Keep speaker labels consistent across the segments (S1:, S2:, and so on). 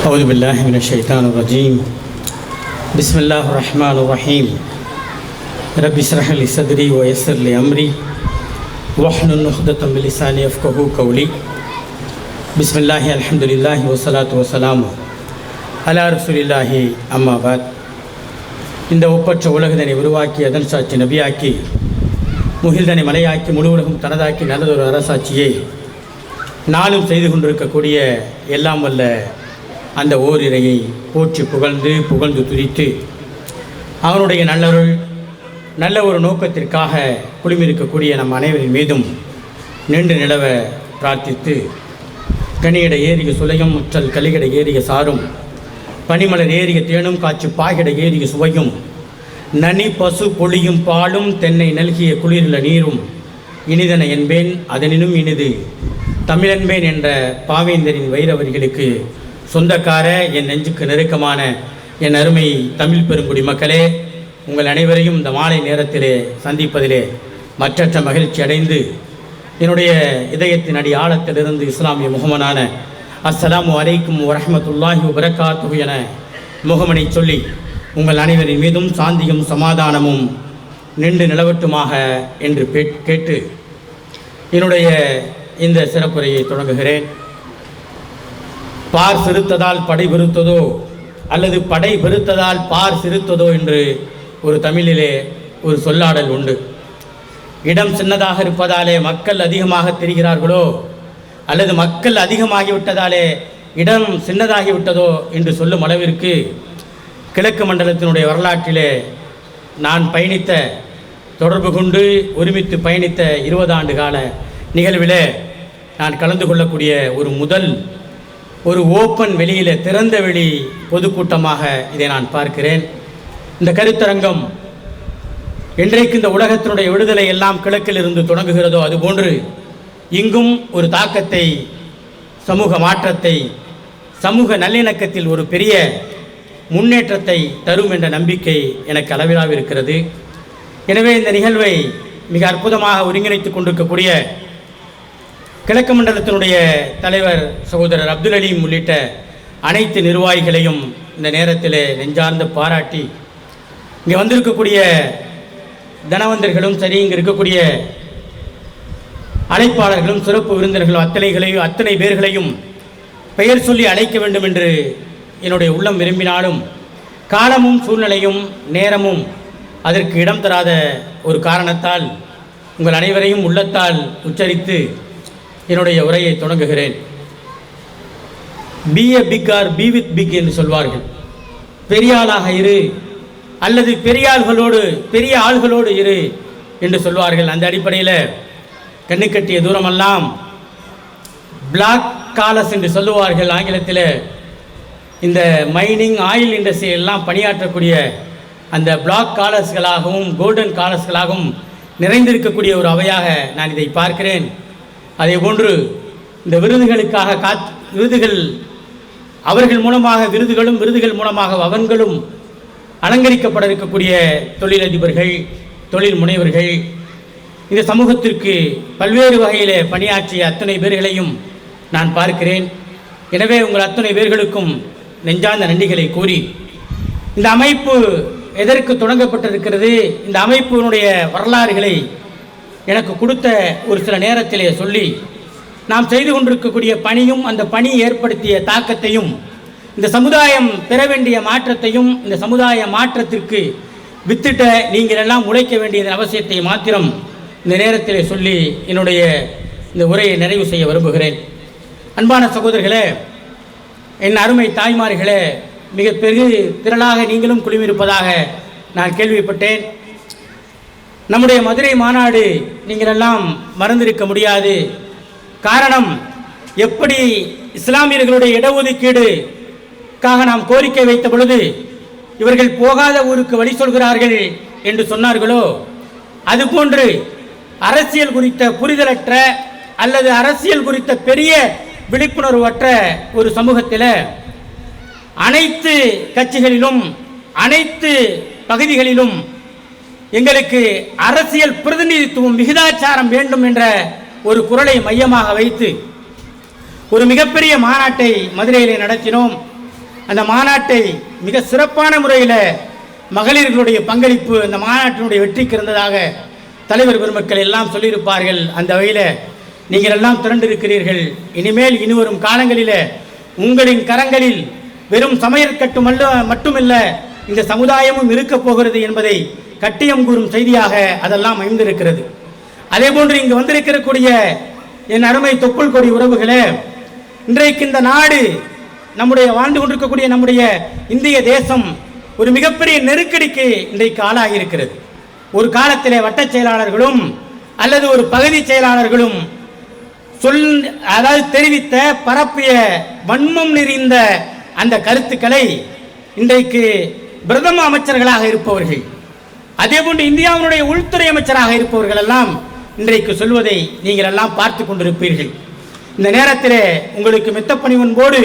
S1: أعوذ بالله من الشيطان الرجيم بسم الله الرحمن الرحيم رب اشرح لي صدري ويسر لي أمري واحلل عقدة من لساني يفقهوا قولي بسم الله الحمد لله والصلاة والسلام على رسول الله أما بعد இந்த ஒப்பற்ற உலகதனை உருவாக்கி அதன் சாட்சி நபியாக்கி முகில்தனை மலையாக்கி முழு உலகம் தனதாக்கி நல்லதொரு அரசாட்சியை நாளும் செய்து கொண்டிருக்கக்கூடிய எல்லாம் வல்ல அந்த ஓரிரையை போற்றி புகழ்ந்து புகழ்ந்து துதித்து அவனுடைய நல்லருள் நல்ல ஒரு நோக்கத்திற்காக குழுமிருக்கக்கூடிய நம் அனைவரின் மீதும் நின்று நிலவ பிரார்த்தித்து கனியிட ஏறிய சுளையும் முற்றல் கலிகிட ஏறிய சாரும் பனிமலர் ஏறிய தேனும் காய்ச்சி பாகிட ஏறிய சுவையும் நனி பசு பொழியும் பாலும் தென்னை நல்கிய குளிரில நீரும் இனிதன என்பேன் அதனினும் இனிது தமிழன்பேன் என்ற பாவேந்தரின் வைரவரிகளுக்கு சொந்தக்கார என் நெஞ்சுக்கு நெருக்கமான என் அருமை தமிழ் பெருங்குடி மக்களே உங்கள் அனைவரையும் இந்த மாலை நேரத்திலே சந்திப்பதிலே மற்றற்ற மகிழ்ச்சி அடைந்து என்னுடைய இதயத்தின் அடி ஆழத்திலிருந்து இஸ்லாமிய முகமனான அஸ்ஸலாமு அலைக்கும் வரஹ்மத்துல்லாஹி வரகாத்து என முகமனை சொல்லி உங்கள் அனைவரின் மீதும் சாந்தியும் சமாதானமும் நின்று நிலவட்டுமாக என்று கேட்டு என்னுடைய இந்த சிறப்புரையை தொடங்குகிறேன். பார் சிறுத்ததால் படை பெருத்ததோ அல்லது படை பெருத்ததால் பார் சிறுத்ததோ என்று ஒரு தமிழிலே ஒரு சொல்லாடல் உண்டு. இடம் சின்னதாக இருப்பதாலே மக்கள் அதிகமாக தெரிகிறார்களோ அல்லது மக்கள் அதிகமாகிவிட்டதாலே இடம் சின்னதாகிவிட்டதோ என்று சொல்லும் அளவிற்கு கிழக்கு மண்டலத்தினுடைய வரலாற்றிலே நான் பயணித்த தொடர்பு கொண்டு ஒருமித்து பயணித்த இருபது ஆண்டு கால நிகழ்விலே நான் கலந்து கொள்ளக்கூடிய ஒரு முதல் ஒரு ஓப்பன் வெளியில் திறந்த வெளி பொதுக்கூட்டமாக இதை நான் பார்க்கிறேன். இந்த கருத்தரங்கம் என்றைக்கு இந்த உலகத்தினுடைய விடுதலை எல்லாம் கிழக்கில் இருந்து தொடங்குகிறதோ அதுபோன்று இங்கும் ஒரு தாக்கத்தை சமூக மாற்றத்தை சமூக நல்லிணக்கத்தில் ஒரு பெரிய முன்னேற்றத்தை தரும் என்ற நம்பிக்கை எனக்கு அளவிலாக இருக்கிறது எனவே இந்த நிகழ்வை மிக அற்புதமாக ஒருங்கிணைத்துக் கொண்டிருக்கக்கூடிய கிழக்கு மண்டலத்தினுடைய தலைவர் சகோதரர் அப்துல் அலீம் உள்ளிட்ட அனைத்து நிர்வாகிகளையும் இந்த நேரத்தில் நெஞ்சார்ந்து பாராட்டி இங்கே வந்திருக்கக்கூடிய தனவந்தர்களும் சரி இங்கே இருக்கக்கூடிய அழைப்பாளர்களும் சிறப்பு விருந்தினர்களும் அத்தனைகளையும் அத்தனை பேர்களையும் பெயர் சொல்லி அழைக்க வேண்டும் என்று என்னுடைய உள்ளம் விரும்பினாலும் காலமும் சூழ்நிலையும் நேரமும் அதற்கு இடம் தராத ஒரு காரணத்தால் உங்கள் அனைவரையும் உள்ளத்தால் உச்சரித்து என்னுடைய உரையை தொடங்குகிறேன் be a big or be with big என்று சொல்வார்கள். பெரியாளாக இரு அல்லது பெரியாள்களோடு பெரிய ஆள்களோடு இரு என்று சொல்வார்கள். அந்த அடிப்படையில் கண்ணுக்கட்டிய தூரமெல்லாம் பிளாக் காலஸ் என்று சொல்லுவார்கள். ஆங்கிலத்தில் இந்த மைனிங் ஆயில் இண்டஸ்ட்ரி எல்லாம் பணியாற்றக்கூடிய அந்த பிளாக் காலர்ஸ்களாகவும் கோல்டன் காலர்ஸ்களாகவும் நிறைந்திருக்கக்கூடிய ஒரு அவையாக நான் இதை பார்க்கிறேன். அதே போன்று இந்த விருதுகளுக்காக காத் விருதுகள் அவர்கள் மூலமாக விருதுகளும் விருதுகள் மூலமாக அவன்களும் அலங்கரிக்கப்பட இருக்கக்கூடிய தொழிலதிபர்கள் தொழில் முனைவர்கள் இந்த சமூகத்திற்கு பல்வேறு வகையிலே பணியாற்றிய அத்தனை பேர்களையும் நான் பார்க்கிறேன். எனவே உங்கள் அத்தனை பேர்களுக்கும் நெஞ்சார்ந்த நன்றிகளை கூறி இந்த அமைப்பு எதற்கு தொடங்கப்பட்டிருக்கிறது இந்த அமைப்பினுடைய வரலாறுகளை எனக்கு கொடுத்த ஒரு சில நேரத்திலே சொல்லி நாம் செய்து கொண்டிருக்கக்கூடிய பணியும் அந்த பணி ஏற்படுத்திய தாக்கத்தையும் இந்த சமுதாயம் பெற வேண்டிய மாற்றத்தையும் இந்த சமுதாய மாற்றத்திற்கு வித்திட்ட நீங்கள் எல்லாம் உழைக்க வேண்டியதன் அவசியத்தை மாத்திரம் இந்த நேரத்திலே சொல்லி என்னுடைய இந்த உரையை நிறைவு செய்ய விரும்புகிறேன். அன்பான சகோதரர்களே என் அருமை தாய்மார்களே மிக பெரிய திரளாக நீங்களும் குழுமியிருப்பதாக நான் கேள்விப்பட்டேன். நம்முடைய மதுரை மாநாடு நீங்கள் எல்லாம் மறந்திருக்க முடியாது. காரணம் எப்படி இஸ்லாமியர்களுடைய இடஒதுக்கீடுக்காக நாம் கோரிக்கை வைத்த பொழுது இவர்கள் போகாத ஊருக்கு வழி சொல்கிறார்கள் என்று சொன்னார்களோ? அதுபோன்று அரசியல் குறித்த புரிதலற்ற அல்லது அரசியல் குறித்த பெரிய விழிப்புணர்வற்ற ஒரு சமூகத்தில் அனைத்து கட்சிகளிலும் அனைத்து பகுதிகளிலும் எங்களுக்கு அரசியல் பிரதிநிதித்துவம் விகிதாச்சாரம் வேண்டும் என்ற ஒரு குரலை மையமாக வைத்து ஒரு மிகப்பெரிய மாநாட்டை மதுரையிலே நடத்தினோம். அந்த மாநாட்டை மிக சிறப்பான முறையில் மகளிர்களுடைய பங்களிப்பு அந்த மாநாட்டினுடைய வெற்றிக்கு இருந்ததாக தலைவர் பெருமக்கள் எல்லாம் சொல்லியிருப்பார்கள். அந்த வகையில் நீங்கள் எல்லாம் திரண்டிருக்கிறீர்கள். இனிமேல் இனிவரும் காலங்களில் உங்களின் கரங்களில் வெறும் சமையற்கட்டு மட்டுமல்ல இந்த சமுதாயமும் இருக்கப் போகிறது என்பதை கட்டியம் கூறும் செய்தியாக அதெல்லாம் அமைந்திருக்கிறது. அதே போன்று இங்கு வந்திருக்கக்கூடிய என் அருமை தொப்புள் கொடி உறவுகளே இன்றைக்கு இந்த நாடு நம்முடைய வாழ்ந்து கொண்டிருக்கக்கூடிய நம்முடைய இந்திய தேசம் ஒரு மிகப்பெரிய நெருக்கடிக்கு இன்றைக்கு ஆளாகியிருக்கிறது. ஒரு காலத்திலே வட்டச் செயலாளர்களும் அல்லது ஒரு பகுதி செயலாளர்களும் சொல் அதாவது தெரிவித்த பரப்பிய வன்மம் நிறைந்த அந்த கருத்துக்களை இன்றைக்கு பிரதம அமைச்சர்களாக இருப்பவர்கள் அதே போன்று இந்தியாவினுடைய உள்துறை அமைச்சராக இருப்பவர்கள் எல்லாம் இன்றைக்கு சொல்வதை நீங்கள் எல்லாம் பார்த்து கொண்டிருப்பீர்கள். இந்த நேரத்தில் உங்களுக்கு மெத்த பணிவன்போடு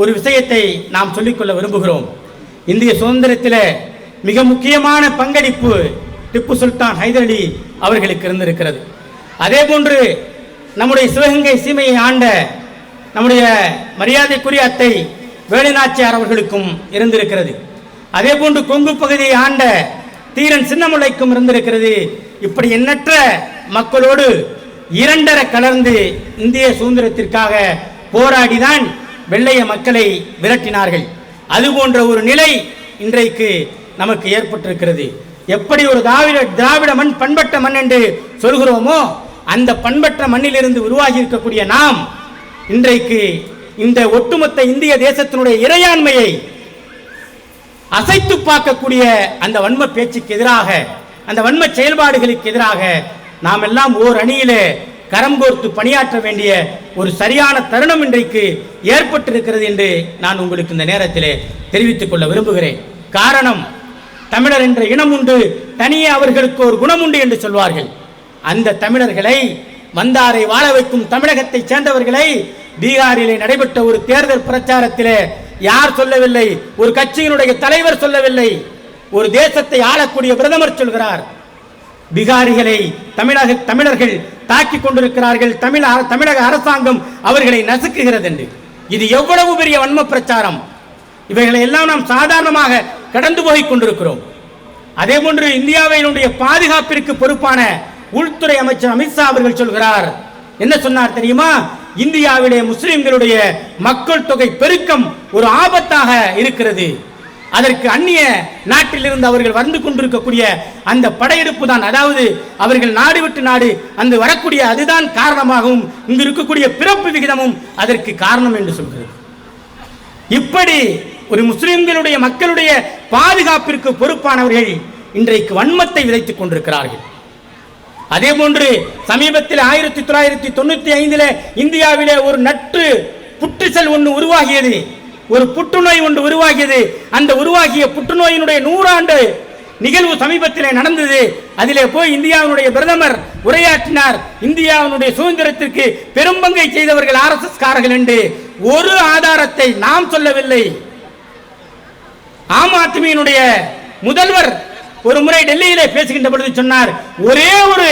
S1: ஒரு விஷயத்தை நாம் சொல்லிக்கொள்ள விரும்புகிறோம். இந்திய சுதந்திரத்தில் மிக முக்கியமான பங்களிப்பு திப்பு சுல்தான் ஹைதர் அலி அவர்களுக்கு இருந்திருக்கிறது. அதே போன்று நம்முடைய சிவகங்கை சீமையை ஆண்ட நம்முடைய மரியாதைக்குரிய அத்தை வேலுநாச்சியார் அவர்களுக்கும் இருந்திருக்கிறது. அதே போன்று கொங்கு பகுதியை ஆண்ட தீரன் சின்னமுலைக்கும் இருந்திருக்கிறது. இப்படி எண்ணற்ற மக்களோடு இரண்டரை கலர்ந்து இந்திய சுதந்திரத்திற்காக போராடிதான் வெள்ளைய மக்களை விரட்டினார்கள். அது போன்ற ஒரு நிலை இன்றைக்கு நமக்கு ஏற்பட்டிருக்கிறது. எப்படி ஒரு திராவிட திராவிட மண் பண்பட்ட மண் என்று சொல்கிறோமோ அந்த பண்பற்ற மண்ணிலிருந்து உருவாகி இருக்கக்கூடிய நாம் இன்றைக்கு இந்த ஒட்டுமொத்த இந்திய தேசத்தினுடைய இறையாண்மையை அசைத்து பார்க்கக்கூடிய அந்த வன்ம பேச்சுக்கு எதிராக அந்த வன்ம செயல்பாடுகளுக்கு எதிராக நாம் எல்லாம் ஓர் அணியிலே கரம் கோர்த்து பணியாற்ற வேண்டிய ஒரு சரியான தருணம் இன்றைக்கு ஏற்பட்டிருக்கிறது என்று நான் உங்களுக்கு இந்த நேரத்திலே தெரிவித்துக் கொள்ள விரும்புகிறேன். காரணம் தமிழர் என்ற இனம் உண்டு தனியே அவர்களுக்கு ஒரு குணம் உண்டு என்று சொல்வார்கள். அந்த தமிழர்களை வந்தாரை வாழ வைக்கும் தமிழகத்தைச் சேர்ந்தவர்களை பீகாரிலே நடைபெற்ற ஒரு தேர்தல் பிரச்சாரத்திலே யார் சொல்லவில்லை? ஒரு கட்சியினுடைய தலைவர் சொல்லவில்லை. ஒரு தேசத்தை ஆளக்கூடிய பிரதமர் சொல்கிறார். பிகாரிகளை தமிழக தமிழர்கள் தாக்கி கொண்டிருக்கிறார்கள். தமிழ தமிழக அரசாங்கம் அவர்களை நசுக்குகிறது என்று. இது எவ்வளவு பெரிய வன்ம பிரச்சாரம்? இவைகளை எல்லாம் நாம் சாதாரணமாக கடந்து போய் கொண்டிருக்கிறோம். அதே போன்று இந்தியாவினுடைய பாதுகாப்பிற்கு பொறுப்பான உள்துறை அமைச்சர் அமித்ஷா அவர்கள் சொல்கிறார். என்ன சொன்னார் தெரியுமா? இந்தியாவிலே முஸ்லிம்களுடைய மக்கள் தொகை பெருக்கம் ஒரு ஆபத்தாக இருக்கிறது. அதற்கு அந்நிய நாட்டிலிருந்து அவர்கள் வந்து கொண்டிருக்கக்கூடிய அந்த படையெடுப்பு தான். அதாவது அவர்கள் நாடு விட்டு நாடு அந்த வரக்கூடிய அதுதான் காரணமாகவும் இங்கு இருக்கக்கூடிய பிறப்பு விகிதமும் அதற்கு காரணம் என்று சொல்கிறது. இப்படி ஒரு முஸ்லிம்களுடைய மக்களுடைய பாதுகாப்பிற்கு பொறுப்பானவர்கள் இன்றைக்கு வன்மத்தை விதைத்துக் கொண்டிருக்கிறார்கள். அதே போன்று சமீபத்தில் ஆயிரத்தி தொள்ளாயிரத்தி தொண்ணூத்தி ஐந்தில் இந்தியாவிலே ஒரு நட்டு புற்றுச்சல் ஒன்று உருவாகியது. ஒரு புற்றுநோய் ஒன்று உருவாகியது. அந்த உருவாகிய புற்றுநோயினுடைய நூறாண்டு நிகழ்வு சமீபத்திலே நடந்தது. அதிலே போய் இந்தியாவினுடைய பிரதமர் உரையாற்றினார். இந்தியாவினுடைய சுதந்திரத்திற்கு பெரும்பங்கை செய்தவர்கள் ஆர்எஸ்எஸ் காரர்கள் என்று. ஒரு ஆதாரத்தை நாம் சொல்லவில்லை. ஆம் ஆத்மியினுடைய முதல்வர் ஒரு முறை டெல்லியிலே பேசுகின்ற பொழுது சொன்னார் ஒரே ஒரு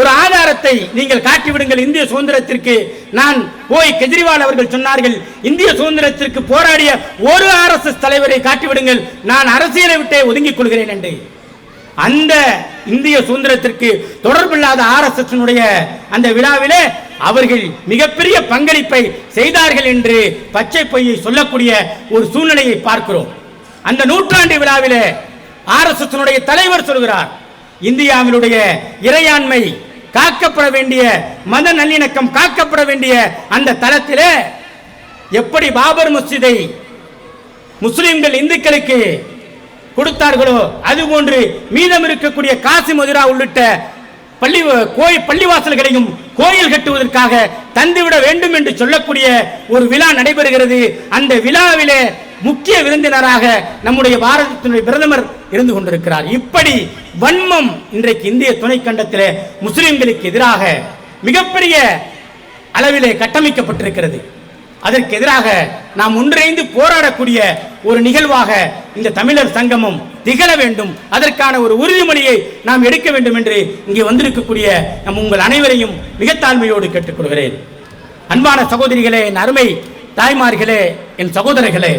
S1: ஒரு ஆதாரத்தை நீங்கள் காட்டிவிடுங்கள் இந்திய சுதந்திரத்திற்கு. நான் போய் கெஜ்ரிவால் அவர்கள் சொன்னார்கள் இந்திய சுதந்திரத்திற்கு போராடிய ஒரு ஆர்எஸ்எஸ் தலைவரை காட்டிவிடுங்கள் நான் அரசியலை விட்டே ஒதுங்கிக் கொள்கிறேன் என்று. அந்த இந்திய சுதந்திரத்திற்கு தொடர்பில்லாத ஆர்எஸ்எஸ் அந்த விழாவிலே அவர்கள் மிகப்பெரிய பங்களிப்பை செய்தார்கள் என்று பச்சை பொய்யை சொல்லக்கூடிய ஒரு சூழ்நிலையை பார்க்கிறோம். அந்த நூற்றாண்டு விழாவிலே ஆர்எஸ்எஸ்னுடைய தலைவர் சொல்கிறார் இந்தியாவினுடைய இறையாண்மை காக்கப்பட வேண்டிய மத நல்லிணக்கம் காக்கப்பட வேண்டிய அந்த தளத்திலே எப்படி பாபர் மஸ்ஜிதை முஸ்லிம்கள் இந்துக்களுக்கு கொடுத்தார்களோ அதுபோன்று மீதம் இருக்கக்கூடிய காசி மதுரா உள்ளிட்ட பள்ளி கோயில் பள்ளிவாசல்களையும் கோயில் கட்டுவதற்காக தந்துவிட வேண்டும் என்று சொல்லக்கூடிய ஒரு விழா நடைபெறுகிறது. அந்த விழாவிலே முக்கிய விருந்தினராக நம்முடைய பாரதத்தினுடைய பிரதமர் இருந்து கொண்டிருக்கிறார். இப்படி வன்மம் இன்றைக்கு இந்திய துணைக்கண்டத்தில் முஸ்லிம்களுக்கு எதிராக மிகப்பெரிய அளவிலே கட்டமைக்கப்பட்டிருக்கிறது. அதற்கு எதிராக நாம் ஒன்றிணைந்து போராடக்கூடிய ஒரு நிகழ்வாக இந்த தமிழர் சங்கமம் திகழ வேண்டும். அதற்கான ஒரு உறுதிமொழியை நாம் எடுக்க வேண்டும் என்று இங்கே வந்திருக்கக்கூடிய நம் உங்கள் அனைவரையும் மிக தாழ்மையோடு கேட்டுக்கொள்கிறேன். அன்பான சகோதரிகளே என் அருமை தாய்மார்களே என் சகோதரர்களே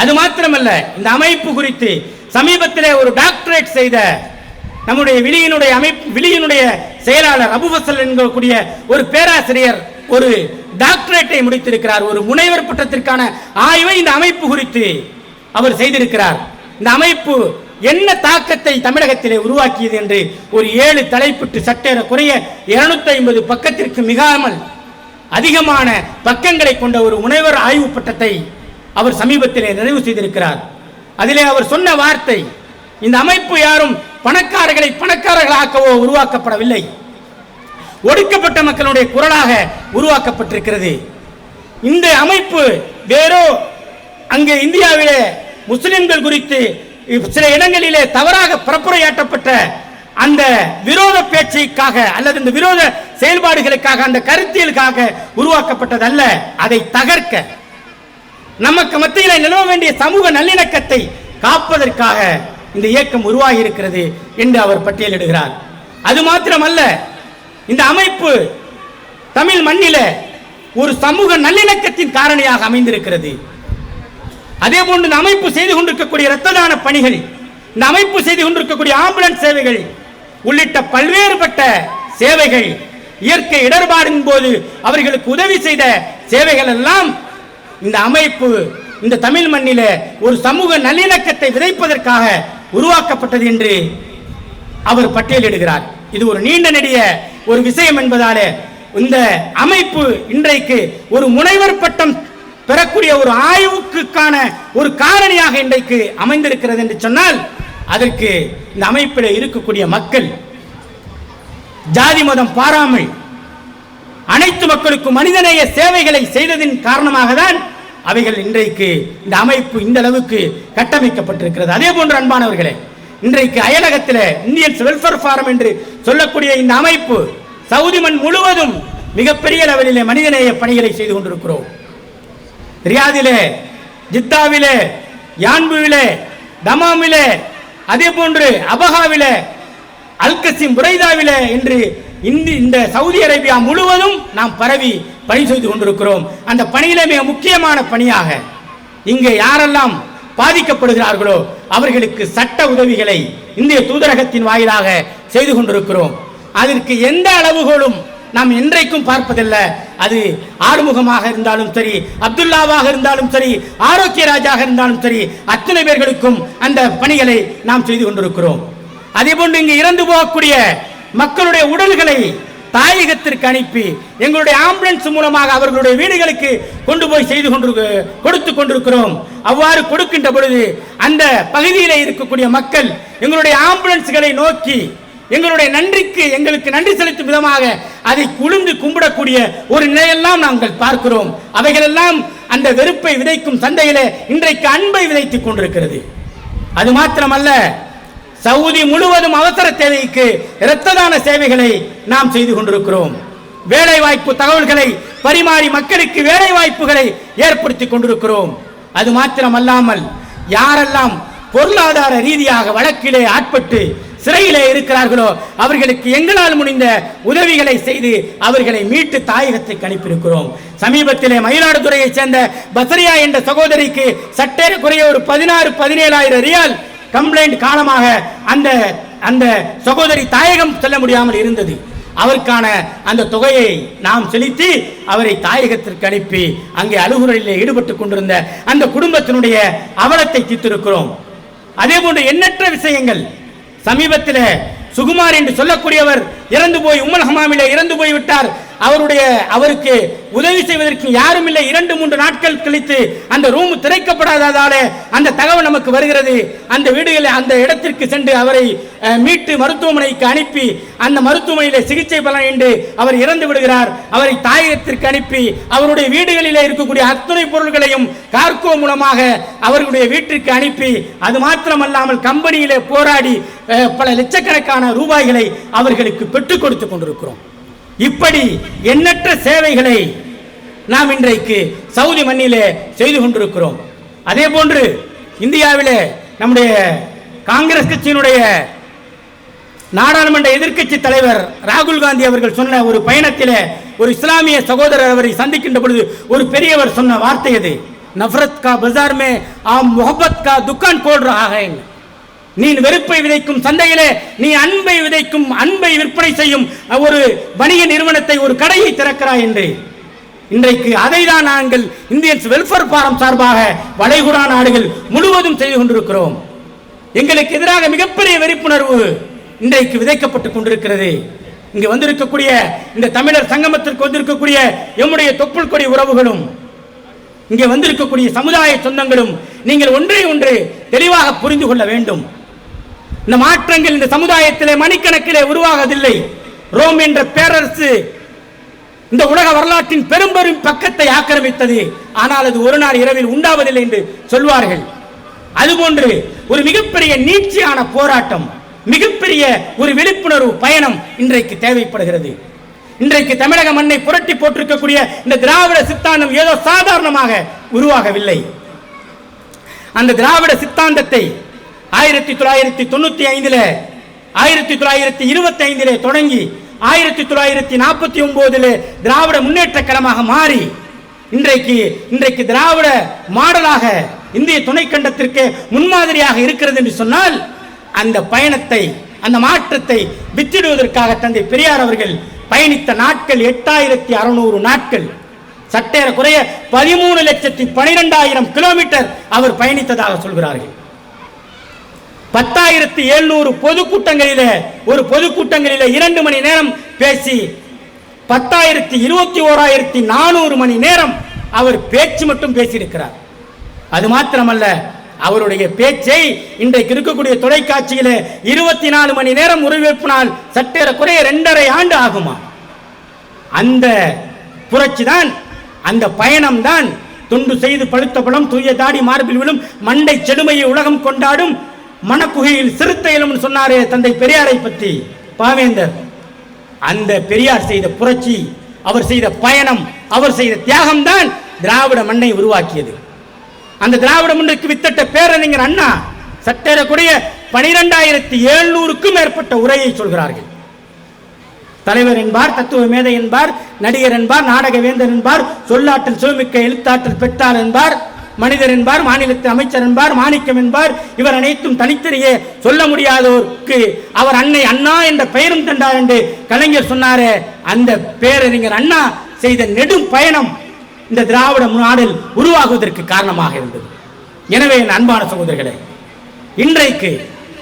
S1: அது மாத்திரமல்ல இந்த அமைப்பு குறித்து சமீபத்திலே ஒரு டாக்டரேட் செய்த நம்முடைய விழியினுடைய அமைப்பு விழியினுடைய செயலாளர் அபுபசல் என்கக்கூடிய ஒரு பேராசிரியர் ஒரு டாக்டரேட்டை முடித்திருக்கிறார். ஒரு முனைவர் பட்டத்திற்கான ஆய்வை இந்த அமைப்பு குறித்து அவர் செய்திருக்கிறார். இந்த அமைப்பு என்ன தாக்கத்தை தமிழகத்திலே உருவாக்கியது என்று ஒரு ஏழு தலைப்பிட்டு சட்டேற குறைய இருநூத்தி ஐம்பது பக்கத்திற்கு மிகாமல் அதிகமான பக்கங்களை கொண்ட ஒரு முனைவர் ஆய்வு பட்டத்தை அவர் சமீபத்திலே நிறைவு செய்திருக்கிறார். அதிலே அவர் சொன்ன வார்த்தை இந்த அமைப்பு யாரும் பணக்காரர்களை பணக்காரர்களாக்கவோ உருவாக்கப்படவில்லை. ஒடுக்கப்பட்ட மக்களுடைய குரலாக உருவாக்கப்பட்டிருக்கிறது. இந்த அமைப்பு வேறோ அங்கே இந்தியாவிலே முஸ்லிம்கள் குறித்து சில இடங்களிலே தவறாக பரப்புரையாற்றப்பட்ட அந்த விரோத பேச்சுக்காக அல்லது இந்த விரோத செயல்பாடுகளுக்காக அந்த கருத்தியலுக்காக உருவாக்கப்பட்டதல்ல. அதை தகர்க்க நமக்கு மத்தியில் நிலவ வேண்டிய சமூக நல்லிணக்கத்தை காப்பதற்காக இந்த இயக்கம் உருவாகி இருக்கிறது என்று அவர் பட்டியலிடுகிறார். அது மாத்திரமல்ல இந்த அமைப்பு தமிழ் மண்ணில ஒரு சமூக நல்லிணக்கத்தின் காரணியாக அமைந்திருக்கிறது. அதே போன்று இந்த அமைப்பு செய்து கொண்டிருக்கக்கூடிய இரத்த தான பணிகள் இந்த அமைப்பு செய்து கொண்டிருக்கக்கூடிய ஆம்புலன்ஸ் சேவைகள் உள்ளிட்ட பல்வேறுபட்ட சேவைகள் இயற்கை இடர்பாடின் போது அவர்களுக்கு உதவி செய்த சேவைகள் எல்லாம் இந்த அமைப்பு இந்த தமிழ் மண்ணில ஒரு சமூக நல்லிணக்கத்தை விதைப்பதற்காக உருவாக்கப்பட்டது என்று அவர் பட்டியலிடுகிறார். இது ஒரு நீண்ட நெடிய ஒரு விஷயம் என்பதாலே இந்த அமைப்பு இன்றைக்கு ஒரு முனைவர் பட்டம் பெறக்கூடிய ஒரு ஆய்வுக்கான ஒரு காரணியாக இன்றைக்கு அமைந்திருக்கிறது என்று சொன்னால் அதற்கு இந்த அமைப்பில் இருக்கக்கூடிய மக்கள் ஜாதி மதம் பாராமல் அனைத்து மக்களுக்கும் மனிதநேய சேவைகளை செய்ததின் காரணமாக தான் அவைகள் இன்றைக்கு இந்த அமைப்பு இந்த அளவுக்கு கட்டமைக்கப்பட்டிருக்கிறது. அதே போன்று அன்பானவர்களே இன்றைக்கு அயலகத்தில் இந்தியன்ஸ் வெல்ஃபேர் ஃபாரம் என்று சொல்லக்கூடிய இந்த அமைப்பு சவுதி மண் முழுவதும் மிகப்பெரிய லெவலிலே மனிதநேய பணிகளை செய்து கொண்டிருக்கிறோம். ரியாதிலே ஜித்தாவிலே யான்புவிலே தமாமிலே அதே போன்று அபஹாவிலே அல்கசிம் புரைதாவிலே என்று இந்த சவுதி அரேபியா முழுவதும் நாம் பரவி பணி செய்து கொண்டிருக்கிறோம். அந்த பணியில மிக முக்கியமான பணியாக இங்கே யாரெல்லாம் பாதிக்கப்படுகிறார்களோ அவர்களுக்கு சட்ட உதவிகளை இந்திய தூதரகத்தின் வாயிலாக செய்து கொண்டிருக்கிறோம். அதற்கு எந்த அளவுகளும் நாம் இன்றைக்கும் பார்ப்பதில்லை. அது ஆறுமுகமாக இருந்தாலும் சரி அப்துல்லாவாக இருந்தாலும் சரி ஆரோக்கிய ராஜாக இருந்தாலும் சரி அத்தனை பேர்களுக்கும் அந்த பணிகளை நாம் செய்து கொண்டிருக்கிறோம். அதே போன்று இங்கு இறந்து போகக்கூடிய மக்களுடைய உடல்களை தாயகத்திற்கு அனுப்பி எங்களுடைய ஆம்புலன்ஸ் மூலமாக அவர்களுடைய வீடுகளுக்கு கொண்டு போய் செய்து கொண்டு கொடுத்து கொண்டிருக்கிறோம். அவ்வாறு கொடுக்கின்ற பொழுது அந்த பகுதியில் இருக்கக்கூடிய மக்கள் எங்களுடைய ஆம்புலன்ஸ்களை நோக்கி எங்களுடைய நன்றிக்கு எங்களுக்கு நன்றி செலுத்தும் விதமாக அதை குளிர்ந்து கும்பிடக்கூடிய ஒரு நிலையெல்லாம் நாங்கள் பார்க்கிறோம். அவைகளெல்லாம் அந்த வெறுப்பை விதைக்கும் சந்தையில இன்றைக்கு அன்பை விதைத்துக் கொண்டிருக்கிறது. அது மாத்திரமல்ல சவுதி முழுவதும் அவசர தேவைக்கு இரத்த தான சேவைகளை நாம் செய்து கொண்டிருக்கிறோம். வேலை வாய்ப்பு தகவல்களை பரிமாறி மக்களுக்கு வேலை வாய்ப்புகளை ஏற்படுத்தி கொண்டிருக்கிறோம். அது மாத்திரமல்லாமல் யாரெல்லாம் பொருளாதார ரீதியாக வழக்கிலே ஆட்பட்டு சிறையிலே இருக்கிறார்களோ அவர்களுக்கு எங்களால் முடிந்த உதவிகளை செய்து அவர்களை மீட்டு தாயகத்துக்கு அனுப்பியிருக்கிறோம். சமீபத்திலே மயிலாடுதுறையைச் சேர்ந்த பசரியா என்ற சகோதரிக்கு சட்டேற குறைய ஒரு பதினாறு பதினேழாயிரம் ரியால் கம்ப்ளைண்ட் காலமாக அந்த அந்த சகோதரி தாயகம் செல்ல முடியாமல் இருந்தது. அவருக்கான அந்த தொகையை நாம் செலுத்தி அவரை தாயகத்திற்கு அனுப்பி அங்கே அலுவலிலே ஈடுபட்டு கொண்டிருந்த அந்த குடும்பத்தினுடைய அவலத்தை தீர்த்திருக்கிறோம். அதே போன்று எண்ணற்ற விஷயங்கள். சமீபத்தில் சுகுமார் என்று சொல்லக்கூடியவர் இறந்து போய் உம்மல் ஹமாமிலே இறந்து போய் விட்டார். அவருடைய அவருக்கு உதவி செய்வதற்கு யாரும் இல்லை. இரண்டு மூன்று நாட்கள் கழித்து அந்த ரூம் திறக்கப்படாததாலே அந்த தகவல் நமக்கு வருகிறது. அந்த வீடுகளில் அந்த இடத்திற்கு சென்று அவரை மீட்டு மருத்துவமனைக்கு அனுப்பி அந்த மருத்துவமனையில் சிகிச்சை பலன் என்று அவர் இறந்து விடுகிறார். அவரை தாயகத்திற்கு அனுப்பி அவருடைய வீடுகளில் இருக்கக்கூடிய அத்துணை பொருள்களையும் கார்கோ மூலமாக அவர்களுடைய வீட்டிற்கு அனுப்பி அது மாத்திரமல்லாமல் கம்பெனியிலே போராடி பல லட்சக்கணக்கான ரூபாய்களை அவர்களுக்கு பெற்றுக் கொடுத்து கொண்டிருக்கிறோம். இப்படி எண்ணற்ற சேவைகளை நாம் இன்றைக்கு சவுதி மண்ணிலே செய்து கொண்டிருக்கிறோம். அதே போன்று இந்தியாவிலே நம்முடைய காங்கிரஸ் கட்சியினுடைய நாடாளுமன்ற எதிர்க்கட்சி தலைவர் ராகுல் காந்தி அவர்கள் சொன்ன ஒரு பயணத்தில் ஒரு இஸ்லாமிய சகோதரர் அவரை சந்திக்கின்ற பொழுது ஒரு பெரியவர் சொன்ன வார்த்தை அது நஃபரத் கா பஜார் மே ஆம் முகபத் கா துக்கான் கோல் ரஹா நீ வெறுப்பை விதைக்கும் சந்தையிலே நீ அன்பை விதைக்கும் அன்பை விற்பனை செய்யும் ஒரு வணிக நிறுவனத்தை ஒரு கடையை திறக்கிறாய் என்று இன்றைக்கு அதை தான் நாங்கள் இந்தியன்ஸ் வெல்ஃபேர் பாரம் சார்பாக வளைகுடா நாடுகள் முழுவதும் செய்து கொண்டிருக்கிறோம். எங்களுக்கு எதிராக மிகப்பெரிய வெறுப்புணர்வு இன்றைக்கு விதைக்கப்பட்டுக் கொண்டிருக்கிறது. இங்கு வந்திருக்கக்கூடிய இந்த தமிழர் சங்கமத்திற்கு வந்திருக்கக்கூடிய எம்முடைய தொப்புள் கொடி உறவுகளும் இங்கே வந்திருக்கக்கூடிய சமுதாய சொந்தங்களும் நீங்கள் ஒன்றே ஒன்று தெளிவாக புரிந்து கொள்ள வேண்டும். இந்த மாற்றங்கள் இந்த சமுதாயத்திலே மணிக்கணக்கிலே உருவாகவில்லை. ரோம் என்ற பேரரசு இந்த உலக வரலாற்றின் பெரும்பெரும் பக்கத்தை ஆக்கிரமித்தது. ஆனால் அது ஒரு நாள் இரவில் உண்டாவதில்லை என்று சொல்வார்கள். அதுபோன்று ஒரு மிகப்பெரிய நீட்சியான போராட்டம் மிகப்பெரிய ஒரு விழிப்புணர்வு பயணம் இன்றைக்கு தேவைப்படுகிறது. இன்றைக்கு தமிழக மண்ணை புரட்டி போட்டிருக்கக்கூடிய இந்த திராவிட சித்தாந்தம் ஏதோ சாதாரணமாக உருவாகவில்லை. அந்த திராவிட சித்தாந்தத்தை ஆயிரத்தி தொள்ளாயிரத்தி தொண்ணூத்தி ஐந்துல ஆயிரத்தி தொள்ளாயிரத்தி இருபத்தி ஐந்திலே தொடங்கி ஆயிரத்தி தொள்ளாயிரத்தி நாற்பத்தி ஒன்பதுல திராவிட முன்னேற்ற கழகமாக மாறி இன்றைக்கு இன்றைக்கு திராவிட மாடலாக இந்திய துணைக்கண்டத்திற்கு முன்மாதிரியாக இருக்கிறது என்று சொன்னால் அந்த பயணத்தை அந்த மாற்றத்தை வித்திடுவதற்காக தந்தை பெரியார் அவர்கள் பயணித்த நாட்கள் எட்டாயிரத்தி அறுநூறு நாட்கள். சட்டேற குறைய பதிமூணு லட்சத்தி பனிரெண்டாயிரம் கிலோமீட்டர் அவர் பயணித்ததாக சொல்கிறார்கள். பத்தாயிரத்தி எழுநூறு பொதுக்கூட்டங்களில் ஒரு பொதுக்கூட்டங்களில் இரண்டு மணி நேரம் பேசி பத்தாயிரத்தி இருபத்தி ஓராயிரத்தி நானூறு மணி நேரம் அவர் பேச்சு மட்டும் பேசியிருக்கிறார். அது மாத்திரமல்ல அவருடைய பேச்சை இன்றைக்கு இருக்கக்கூடிய தொலைக்காட்சியில இருபத்தி நாலு மணி நேரம் உருவெப்பினால் சட்டேற குறைய ரெண்டரை ஆண்டு ஆகுமா? அந்த புரட்சி தான் அந்த பயணம் தான் துண்டு செய்து பழுத்த பழம் தூய தாடி மார்பில் விழும் மண்டை செடுமையை உலகம் கொண்டாடும் மணக்குகையில் சிறுத்தையிலும் சொன்னாரே தந்தை பெரியாரை பற்றி. பாவேந்தர் அந்த பெரியார் செய்த புரட்சி அவர் செய்த பயணம் அவர் செய்த தியாகம் தான் திராவிட மண்ணை உருவாக்கியது. அந்த திராவிட மண்ணுக்கு வித்திட்ட பேரறிஞர் அண்ணா சட்டேறக்கூடிய பனிரெண்டாயிரத்தி எழுநூறுக்கும் மேற்பட்ட உரையை சொல்கிறார்கள். தலைவர் என்பார் தத்துவ மேதை என்பார் நடிகர் என்பார் நாடகவேந்தர் என்பார் சொல்லாற்றல் சிவமிக்க எழுத்தாற்றல் பெற்றார் என்பார் மனிதர் என்பார் மாநிலத்து அமைச்சர் என்பார் மாணிக்கம் என்பார் இவர் அனைத்தும் தனித்தனியே சொல்ல முடியாதோருக்கு அவர் அன்னை அண்ணா என்ற பெயரும் தந்தார் என்று கலைஞர் சொன்னாரே அந்த பேரறிஞர் அண்ணா செய்த நெடும் பயணம் இந்த திராவிட நாடில் உருவாகுவதற்கு காரணமாக இருந்தது. எனவே என் அன்பான சகோதரர்களே இன்றைக்கு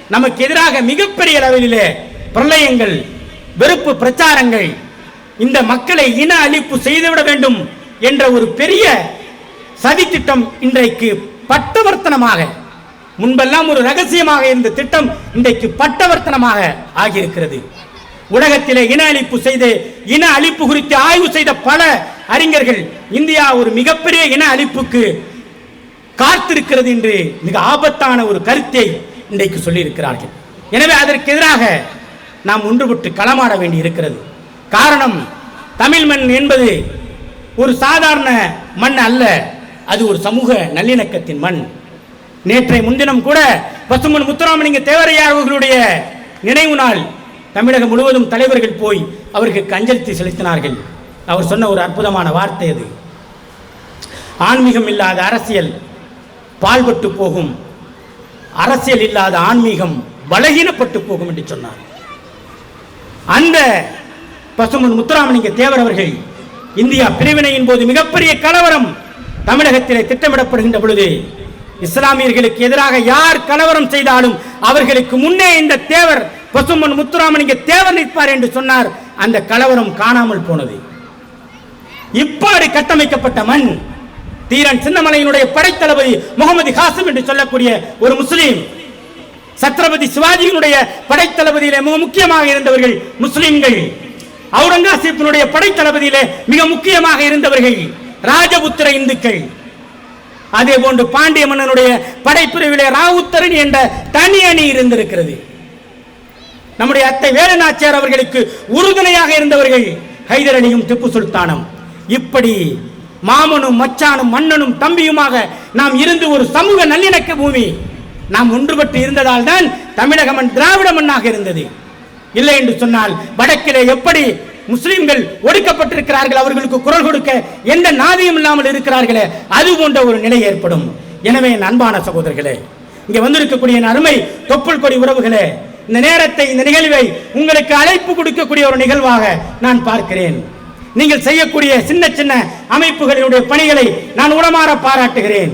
S1: நமக்கு எதிராக மிகப்பெரிய அளவிலே பிரளயங்கள் வெறுப்பு பிரச்சாரங்கள் இந்த மக்களை இன அழிப்பு செய்துவிட வேண்டும் என்ற ஒரு பெரிய சதித்திட்டம் இன்றைக்கு பட்டவர்த்தனமாக முன்பெல்லாம் ஒரு ரகசியமாக இருந்த திட்டம் இன்றைக்கு பட்டவர்த்தனமாக ஆகியிருக்கிறது. உலகத்திலே இன அழிப்பு செய்து இன அழிப்பு குறித்து ஆய்வு செய்த பல அறிஞர்கள் இந்தியா ஒரு மிகப்பெரிய இன அழிப்புக்கு காத்திருக்கிறது என்று மிக ஆபத்தான ஒரு கருத்தை இன்றைக்கு சொல்லியிருக்கிறார்கள். எனவே அதற்கு எதிராக நாம் ஒன்றுபட்டு களமாட வேண்டி இருக்கிறது காரணம் தமிழ் மண் என்பது ஒரு சாதாரண மண் அல்ல. அது ஒரு சமூக நல்லிணக்கத்தின் மண். நேற்றை முன்தினம் கூட பசுமன் முத்துராமலிங்க தேவரையார் அவர்களுடைய நினைவு நாள் தமிழகம் முழுவதும் தலைவர்கள் போய் அவருக்கு அஞ்சலி செலுத்தினார்கள். அவர் சொன்ன ஒரு அற்புதமான வார்த்தை அது. ஆன்மீகம் இல்லாத அரசியல் பால்பட்டு போகும். அரசியல் இல்லாத ஆன்மீகம் பலகீனப்பட்டு போகும் என்று சொன்னார். அந்த பசுமன் முத்துராமலிங்க தேவர் அவர்கள் இந்தியா பிரிவினையின் போது மிகப்பெரிய கலவரம் தமிழகத்திலே திட்டமிடப்படுகின்ற பொழுது இஸ்லாமியர்களுக்கு எதிராக யார் கலவரம் செய்தாலும் அவர்களுக்கு முன்னே இந்த தேவர் பசுமன் முத்துராமலிங்க தேவர் நிற்பார் என்று சொன்னார். அந்த கலவரம் காணாமல் போனது. இப்பாடு கட்டமைக்கப்பட்ட மண் தீரன் சின்னமலையினுடைய படைத்தளபதி முகமது ஹாசிம் என்று சொல்லக்கூடிய ஒரு முஸ்லீம் சத்ரபதி சிவாஜியினுடைய படைத்தளபதியிலே மிக முக்கியமாக இருந்தவர்கள் முஸ்லிம்கள் அவுரங்காசீப்பினுடைய படைத்தளபதியிலே மிக முக்கியமாக இருந்தவர்கள். ராஜபுத்திர இந்துக்கள். அதே போன்று பாண்டிய மன்னனுடைய படைப்பிரிவிலே ராவுத்தரன் என்ற தனி அணி இருந்திருக்கிறது. நம்முடைய அத்தை வேலுநாச்சியார் அவர்களுக்கு உறுதுணையாக இருந்தவர்கள் ஹைதர் அலியும் திப்பு சுல்தானும். இப்படி மாமனும் மச்சானும் மன்னனும் தம்பியுமாக நாம் இருந்து ஒரு சமூக நல்லிணக்க பூமி நாம் ஒன்றுபட்டு இருந்ததால் தான் தமிழக மண் திராவிட மண்ணாக இருந்தது. இல்லை என்று சொன்னால் வடக்கிலே எப்படி முஸ்லிம்கள் ஒடுக்கப்பட்டிருக்கிறார்கள் அவர்களுக்கு குரல் கொடுக்க எந்த நாதியும் இல்லாமல் இருக்கிறார்களே அது போன்ற ஒரு நிலை ஏற்படும். எனவே என் அன்பான சகோதரர்களே இங்கே வந்திருக்கக்கூடிய என் அருமை தொப்புள் கொடி உறவுகளே இந்த நேரத்தை இந்த நிகழ்வை உங்களுக்கு அழைப்பு கொடுக்கக்கூடிய ஒரு நிகழ்வாக நான் பார்க்கிறேன். நீங்கள் செய்யக்கூடிய சின்ன சின்ன அமைப்புகளினுடைய பணிகளை நான் உடமாற பாராட்டுகிறேன்.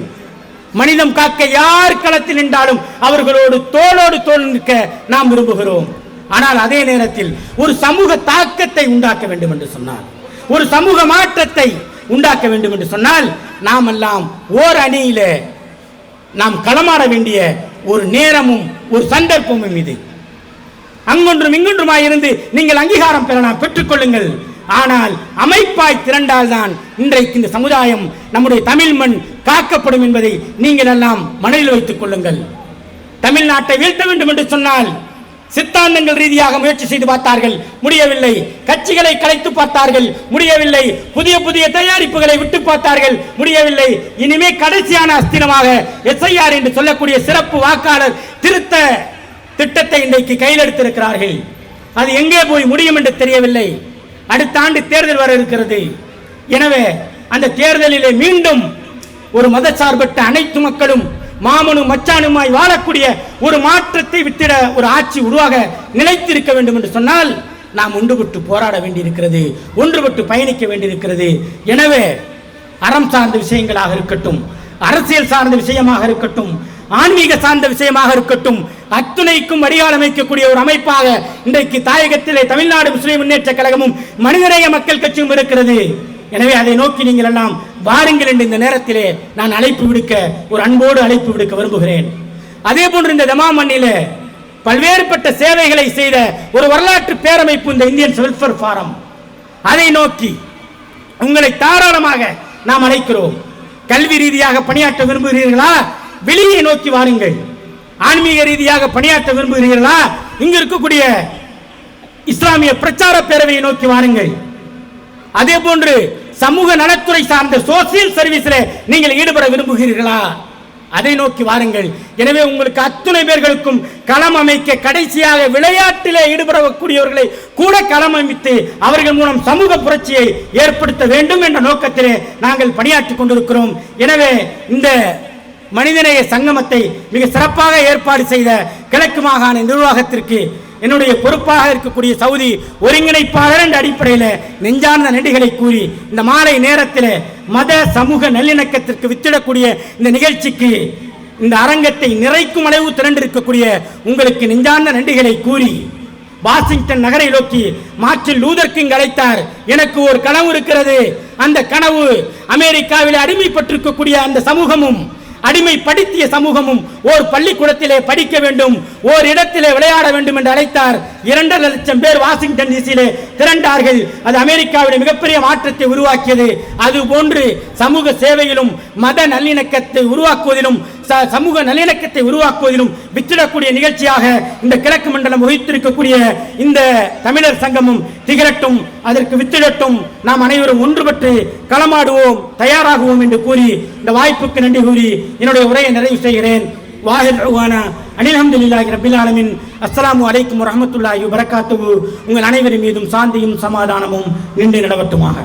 S1: மனிதம் காக்க யார் களத்தில் நின்றாலும் அவர்களோடு தோளோடு தோல் நிற்க நாம் விரும்புகிறோம். ஆனால் அதே நேரத்தில் ஒரு சமூக தாக்கத்தை உண்டாக்க வேண்டும் என்று சொன்னார். ஒரு சமூக மாற்றத்தை உண்டாக்க வேண்டும் என்று சொன்னால் நாம் எல்லாம் ஓர் அணியில நாம் களமாட வேண்டிய ஒரு நேரமும் ஒரு சந்தர்ப்பமும் இது. அங்கொன்றும் இங்கொன்றுமாய் இருந்து நீங்கள் அங்கீகாரம் பெறலாம் பெற்றுக்கொள்ளுங்கள். ஆனால் அமைப்பாய் திரண்டால் தான் இன்றைக்கு இந்த சமுதாயம் நம்முடைய தமிழ் மண் காக்கப்படும் என்பதை நீங்கள் எல்லாம் மனதில் வைத்துக் கொள்ளுங்கள். தமிழ்நாட்டை வீழ்த்த வேண்டும் என்று சொன்னால் சித்தாந்தங்கள் ரீதியாக முயற்சி செய்து பார்த்தார்கள். முடியவில்லை. கட்சிகளை கலைத்து பார்த்தார்கள். முடியவில்லை. புதிய புதிய தயாரிப்புகளை விட்டு பார்த்தார்கள். முடியவில்லை. இனிமே கடைசியான அஸ்தினமாக எஸ்ஐஆர் என்று சொல்லக்கூடிய சிறப்பு வாக்காளர் திருத்த திட்டத்தை இன்றைக்கு கையில் எடுத்திருக்கிறார்கள். அது எங்கே போய் முடியும் என்று தெரியவில்லை. அடுத்த ஆண்டு தேர்தல் வர இருக்கிறது. எனவே அந்த தேர்தலிலே மீண்டும் ஒரு மதசார்பற்ற அனைத்து மக்களும் மாமனும் மச்சானுமாய் வாழக்கூடிய ஒரு மாற்றத்தை வித்திட ஒரு ஆட்சி உருவாக நிலைத்திருக்க வேண்டும் என்று சொன்னால் நாம் ஒன்றுபட்டு போராட வேண்டியிருக்கிறது ஒன்றுபட்டு பயணிக்க வேண்டியிருக்கிறது. எனவே அறம் சார்ந்த விஷயங்களாக இருக்கட்டும் அரசியல் சார்ந்த விஷயமாக இருக்கட்டும் ஆன்மீக சார்ந்த விஷயமாக இருக்கட்டும் அத்துணைக்கும் வடிகால் அமைக்கக்கூடிய ஒரு அமைப்பாக இன்றைக்கு தாயகத்திலே தமிழ்நாடு முஸ்லிம் முன்னேற்ற கழகமும் மனிதநேய மக்கள் கட்சியும் இருக்கிறது. எனவே அதை நோக்கி நீங்கள் எல்லாம் வாருங்கள் என்று இந்த நேரத்திலே நான் அழைப்பு விடுக்க ஒரு அன்போடு அழைப்பு விடுக்க விரும்புகிறேன். அதே போன்று இந்த தமா மண்ணிலே பல்வேறுபட்ட சேவைகளை செய்த ஒரு வரலாற்று பேரமைப்பு இந்த இந்தியன் வெல்ஃபேர் ஃபாரம் அதை நோக்கி உங்களை தாராளமாக நாம் அழைக்கிறோம். கல்வி ரீதியாக பணியாற்ற விரும்புகிறீர்களா? வெளியை நோக்கி வாருங்கள். ஆன்மீக ரீதியாக பணியாற்ற விரும்புகிறீர்களா? இங்கு இருக்கக்கூடிய இஸ்லாமிய பிரச்சார பேரவையை நோக்கி வாருங்கள். அதே போன்று சமூக நலத்துறை சார்ந்த சோசியல் சர்வீஸில் நீங்கள் ஈடுபட விரும்புகிறீர்களா? அதை நோக்கி வாருங்கள். எனவே உங்களுக்கு அத்துணை பேர்களுக்கும் களம் அமைக்க கடைசியாக விளையாட்டிலே ஈடுபடக்கூடியவர்களை கூட களம் அமைத்து அவர்கள் மூலம் சமூக புரட்சியை ஏற்படுத்த வேண்டும் என்ற நோக்கத்திலே நாங்கள் பணியாற்றி கொண்டிருக்கிறோம். எனவே இந்த மனிதநேய சங்கமத்தை மிக சிறப்பாக ஏற்பாடு செய்த கிழக்கு மாகாண நிர்வாகத்திற்கு என்னுடைய பொறுப்பாக இருக்கக்கூடிய சவுதி ஒருங்கிணைப்பாளர் என்ற அடிப்படையில் நெஞ்சார்ந்த நன்றிகளை கூறி இந்த மாலை நேரத்தில் மத சமூக நல்லிணக்கத்திற்கு வித்திடக்கூடிய இந்த நிகழ்ச்சிக்கு இந்த அரங்கத்தை நிறைக்கும் அளவு திரண்டிருக்கக்கூடிய உங்களுக்கு நெஞ்சார்ந்த நன்றிகளை கூறி வாஷிங்டன் நகரை நோக்கி மார்ட்டின் லூதர் கிங் அழைத்தார். எனக்கு ஒரு கனவு இருக்கிறது. அந்த கனவு அமெரிக்காவில் அடிமைப்பட்டிருக்கக்கூடிய அந்த சமூகமும் அடிமைப்படுத்திய சமூகமும் ஓர் பள்ளிக்கூடத்திலே படிக்க வேண்டும் ஓர் இடத்திலே விளையாட வேண்டும் என்று அழைத்தார். இரண்டரை லட்சம் பேர் வாஷிங்டன் டிசியிலே திரண்டார்கள். அது அமெரிக்காவில் மிகப்பெரிய மாற்றத்தை உருவாக்கியது. அது போன்று சமூக சேவையிலும் மத நல்லிணக்கத்தை உருவாக்குவதிலும் சமூக நல்லிணக்கத்தை உருவாக்குவதிலும் வித்திடக்கூடிய நிகழ்ச்சியாக இந்த கிழக்கு மண்டலம் வகித்திருக்கக்கூடிய இந்த தமிழர் சங்கமும் திகழட்டும் அதற்கு வித்திடட்டும். நாம் அனைவரும் ஒன்றுபட்டு களமாடுவோம் தயாராகுவோம் என்று கூறி இந்த வாய்ப்புக்கு நன்றி கூறி என்னுடைய உரையை நிறைவு செய்கிறேன். வாஹிர் ரஹ்வானா அனில் அஹமதுல்லாஹி ரபில் ஆலமின். அஸ்ஸலாமு அலைக்கும் வரஹ்மத்துல்லாஹி வபரகாத்துஹு. உங்கள் அனைவரின் மீதும் சாந்தியும் சமாதானமும் நின்று நடவட்டுமாக.